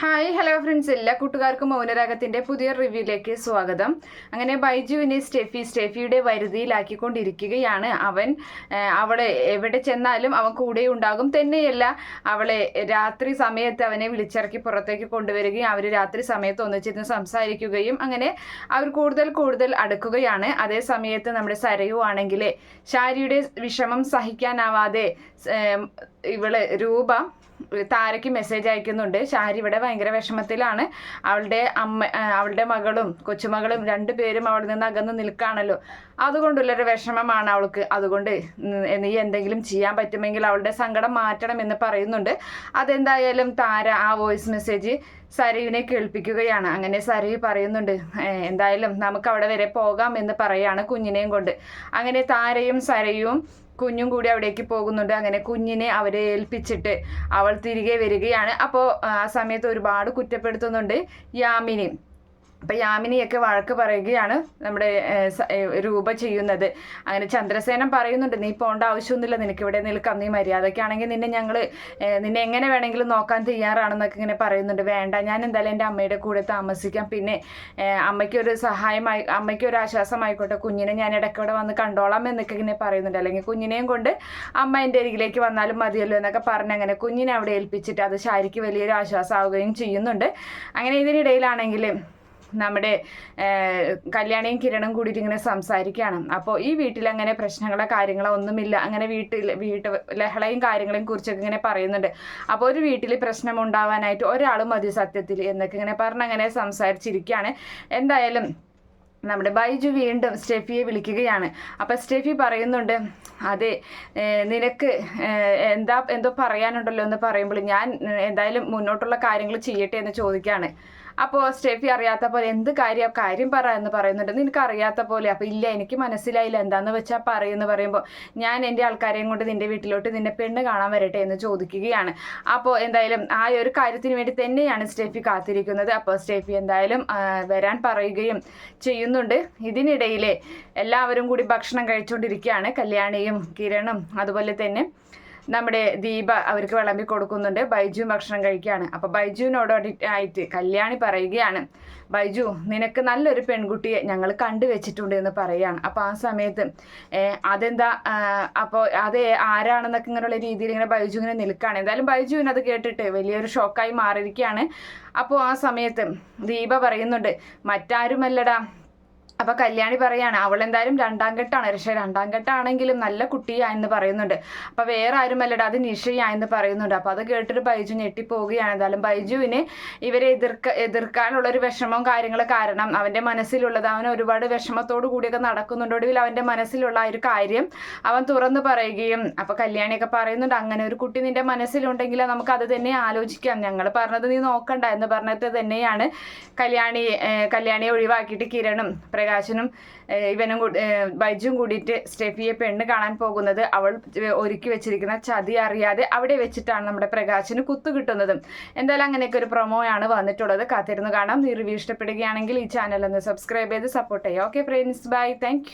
Hi hello friends എല്ലാ കൂട്ടുകാർക്കും മൗനരാഗത്തിന്റെ പുതിയ റിവ്യൂയിലേക്ക് സ്വാഗതം. അങ്ങനെ ബൈജുവിനെ സ്റ്റെഫി സ്റ്റെഫിയുടെ വരുതിയിലാക്കിക്കൊണ്ടിരിക്കുകയാണ് അവൻ. അവളെ എവിടെ ചെന്നാലും അവൻ കൂടെ ഉണ്ടാകും. തന്നെയല്ല അവളെ രാത്രി സമയത്ത് അവനെ വിളിച്ചിറക്കി പുറത്തേക്ക് കൊണ്ടുവരികയും അവർ രാത്രി സമയത്ത് ഒന്നിച്ചിരുന്ന് സംസാരിക്കുകയും അങ്ങനെ അവർ കൂടുതൽ കൂടുതൽ അടുക്കുകയാണ്. അതേ സമയത്ത് നമ്മുടെ സരയു ആണെങ്കിൽ ശാരിയുടെ വിഷമം സഹിക്കാനാവാതെ ഇവൾ രൂപ താരയ്ക്ക് മെസ്സേജ് അയക്കുന്നുണ്ട്. ഷാരി ഇവിടെ ഭയങ്കര വിഷമത്തിലാണ്. അവളുടെ അമ്മ അവളുടെ മകളും കൊച്ചുമകളും രണ്ടുപേരും അവിടെ നിന്ന് അകന്ന് നിൽക്കുകയാണല്ലോ. അതുകൊണ്ടുള്ളൊരു വിഷമമാണ് അവൾക്ക്. അതുകൊണ്ട് നീ എന്തെങ്കിലും ചെയ്യാൻ പറ്റുമെങ്കിൽ അവളുടെ സങ്കടം മാറ്റണം എന്ന് പറയുന്നുണ്ട്. അതെന്തായാലും താര ആ വോയിസ് മെസ്സേജ് സരയുവിനെ കേൾപ്പിക്കുകയാണ്. അങ്ങനെ സരയു പറയുന്നുണ്ട് എന്തായാലും നമുക്ക് അവിടെ വരെ പോകാം എന്ന് പറയാണ് കുഞ്ഞിനെയും കൊണ്ട്. അങ്ങനെ താരയും സരയും കുഞ്ഞും കൂടി അവിടേക്ക് പോകുന്നുണ്ട്. അങ്ങനെ കുഞ്ഞിനെ അവരെ ഏൽപ്പിച്ചിട്ട് അവൾ തിരികെ വരികയാണ്. അപ്പോൾ ആ സമയത്ത് ഒരുപാട് കുറ്റപ്പെടുത്തുന്നുണ്ട് യാമിനി. അപ്പം യാമിനിയൊക്കെ വഴക്ക് പറയുകയാണ് നമ്മുടെ രൂപ ചെയ്യുന്നത്. അങ്ങനെ ചന്ദ്രസേനൻ പറയുന്നുണ്ട് നീ പോകേണ്ട ആവശ്യമൊന്നുമില്ല നിനക്ക് ഇവിടെ നിൽക്കാം നീ മര്യാദയ്ക്കാണെങ്കിൽ നിന്നെ ഞങ്ങൾ നിന്നെ എങ്ങനെ വേണമെങ്കിലും നോക്കാൻ തയ്യാറാണെന്നൊക്കെ ഇങ്ങനെ പറയുന്നുണ്ട്. വേണ്ട ഞാൻ എന്തായാലും എന്റെ അമ്മയുടെ കൂടെ താമസിക്കാം. പിന്നെ അമ്മയ്ക്കൊരു സഹായമായി അമ്മയ്ക്കൊരു ആശ്വാസമായിക്കോട്ടെ കുഞ്ഞിനെ ഞാൻ ഇടയ്ക്കൂടെ വന്ന് കണ്ടോളാം എന്നൊക്കെ ഇങ്ങനെ പറയുന്നുണ്ട്. അല്ലെങ്കിൽ കുഞ്ഞിനെയും കൊണ്ട് അമ്മ എന്റെ അരികിലേക്ക് വന്നാലും മതിയല്ലോ എന്നൊക്കെ പറഞ്ഞ് അങ്ങനെ കുഞ്ഞിനെ അവിടെ ഏൽപ്പിച്ചിട്ട് അത് ശാരിക്ക് വലിയൊരു ആശ്വാസമാവുകയും ചെയ്യുന്നുണ്ട്. അങ്ങനെ ഇതിനിടയിലാണെങ്കിൽ നമ്മുടെ കല്യാണിയും കിരണും കൂടിയിട്ട് ഇങ്ങനെ സംസാരിക്കുകയാണ്. അപ്പോൾ ഈ വീട്ടിൽ അങ്ങനെ പ്രശ്നങ്ങളോ കാര്യങ്ങളോ ഒന്നുമില്ല. അങ്ങനെ വീട്ടിൽ വീട്ട് ലഹളയും കാര്യങ്ങളെയും കുറിച്ചൊക്കെ ഇങ്ങനെ പറയുന്നുണ്ട്. അപ്പോൾ ഒരു വീട്ടിൽ പ്രശ്നം ഉണ്ടാവാനായിട്ട് ഒരാൾ മതി സത്യത്തിൽ എന്നൊക്കെ ഇങ്ങനെ പറഞ്ഞ് അങ്ങനെ സംസാരിച്ചിരിക്കുകയാണ്. എന്തായാലും നമ്മുടെ ബൈജു വീണ്ടും സ്റ്റെഫിയെ വിളിക്കുകയാണ്. അപ്പം സ്റ്റെഫി പറയുന്നുണ്ട് അതെ നിനക്ക് എന്താ എന്തോ പറയാനുണ്ടല്ലോ എന്ന് പറയുമ്പോൾ ഞാൻ എന്തായാലും മുന്നോട്ടുള്ള കാര്യങ്ങൾ ചെയ്യട്ടെ എന്ന് ചോദിക്കുകയാണ്. അപ്പോൾ സ്റ്റെഫി അറിയാത്ത പോലെ എന്ത് കാര്യം കാര്യം പറ എന്ന് പറയുന്നുണ്ട്. നിനക്ക് അറിയാത്ത പോലെ. അപ്പോൾ ഇല്ല എനിക്ക് മനസ്സിലായില്ല. എന്താന്ന് വെച്ചാൽ പറയുമെന്ന് പറയുമ്പോൾ ഞാൻ എന്റെ ആൾക്കാരെയും കൊണ്ട് നിന്റെ വീട്ടിലോട്ട് നിന്നെ പെണ്ണ് കാണാൻ വരട്ടെ എന്ന് ചോദിക്കുകയാണ്. അപ്പോൾ എന്തായാലും ആ ഒരു കാര്യത്തിന് വേണ്ടി തന്നെയാണ് സ്റ്റെഫി കാത്തിരിക്കുന്നത്. അപ്പോൾ സ്റ്റെഫി എന്തായാലും വരാൻ പറയുകയും ചെയ്യുന്നുണ്ട്. ഇതിനിടയിലെ എല്ലാവരും കൂടി ഭക്ഷണം കഴിച്ചുകൊണ്ടിരിക്കുകയാണ് കല്യാണിയും കിരണും അതുപോലെ തന്നെ. നമ്മുടെ ദീപ അവർക്ക് വിളമ്പി കൊടുക്കുന്നുണ്ട്. ബൈജു ഭക്ഷണം കഴിക്കുകയാണ് അപ്പോൾ ബൈജുവിനോട് ആയിട്ട് കല്യാണി പറയുകയാണ് ബൈജു നിനക്ക് നല്ലൊരു പെൺകുട്ടിയെ ഞങ്ങൾ കണ്ടു വെച്ചിട്ടുണ്ട് എന്ന് പറയുകയാണ് അപ്പോൾ ആ സമയത്ത് അതെന്താ? അപ്പോൾ അത് ആരാണെന്നൊക്കെ ഇങ്ങനെയുള്ള രീതിയിൽ ഇങ്ങനെ ബൈജു ഇങ്ങനെ നിൽക്കുകയാണ്. എന്തായാലും ബൈജുവിന് അത് കേട്ടിട്ട് വലിയൊരു ഷോക്കായി മാറിയിരിക്കുകയാണ്. അപ്പോൾ ആ സമയത്ത് ദീപ പറയുന്നുണ്ട് മറ്റാരുമല്ലടാ അപ്പൊ കല്യാണി പറയാണ് അവൾ എന്തായാലും രണ്ടാം ഘട്ടാണ് പക്ഷെ രണ്ടാം ഘട്ടാണെങ്കിലും നല്ല കുട്ടിയാ എന്ന് പറയുന്നുണ്ട്. അപ്പൊ വേറെ ആരുമല്ലടാ അത് നിഷയാ എന്ന് പറയുന്നുണ്ട്. അപ്പൊ അത് കേട്ടിട്ട് ബൈജു ഞെട്ടിപ്പോവുകയാണ്. എന്തായാലും ബൈജുവിന് ഇവരെ എതിർക്ക എതിർക്കാനുള്ള ഒരു വിഷമവും കാര്യങ്ങളും കാരണം അവന്റെ മനസ്സിലുള്ളത്. അവൻ ഒരുപാട് വിഷമത്തോടു കൂടിയൊക്കെ നടക്കുന്നുണ്ട്. ഒടുവിൽ അവന്റെ മനസ്സിലുള്ള ഒരു കാര്യം അവൻ തുറന്നു പറയുകയും അപ്പൊ കല്യാണിയൊക്കെ പറയുന്നുണ്ട് അങ്ങനെ ഒരു കുട്ടി നിന്റെ മനസ്സിലുണ്ടെങ്കിൽ നമുക്ക് അത് തന്നെ ആലോചിക്കാം. ഞങ്ങൾ പറഞ്ഞത് നീ നോക്കണ്ട എന്ന് പറഞ്ഞിട്ട് തന്നെയാണ് കല്യാണി കല്യാണിയെ ഒഴിവാക്കിയിട്ട് കിരണും പ്രകാശനും ഇവനും ബൈജും കൂടിയിട്ട് സ്റ്റെഫിയെ പെണ്ണ് കാണാൻ പോകുന്നത് അവൾ ഒരുക്കി വെച്ചിരിക്കുന്ന ചതി അറിയാതെ അവിടെ വെച്ചിട്ടാണ് നമ്മുടെ പ്രകാശന് കുത്തു കിട്ടുന്നത്. എന്തായാലും അങ്ങനെയൊക്കെ ഒരു പ്രൊമോയാണ് വന്നിട്ടുള്ളത്. കാത്തിരുന്ന് കാണാം. നീ റിവ്യൂ ഇഷ്ടപ്പെടുകയാണെങ്കിൽ ഈ ചാനൽ ഒന്ന് സബ്സ്ക്രൈബ് ചെയ്ത് സപ്പോർട്ട് ചെയ്യാം ഓക്കെ ഫ്രണ്ട്സ് ബൈ താങ്ക്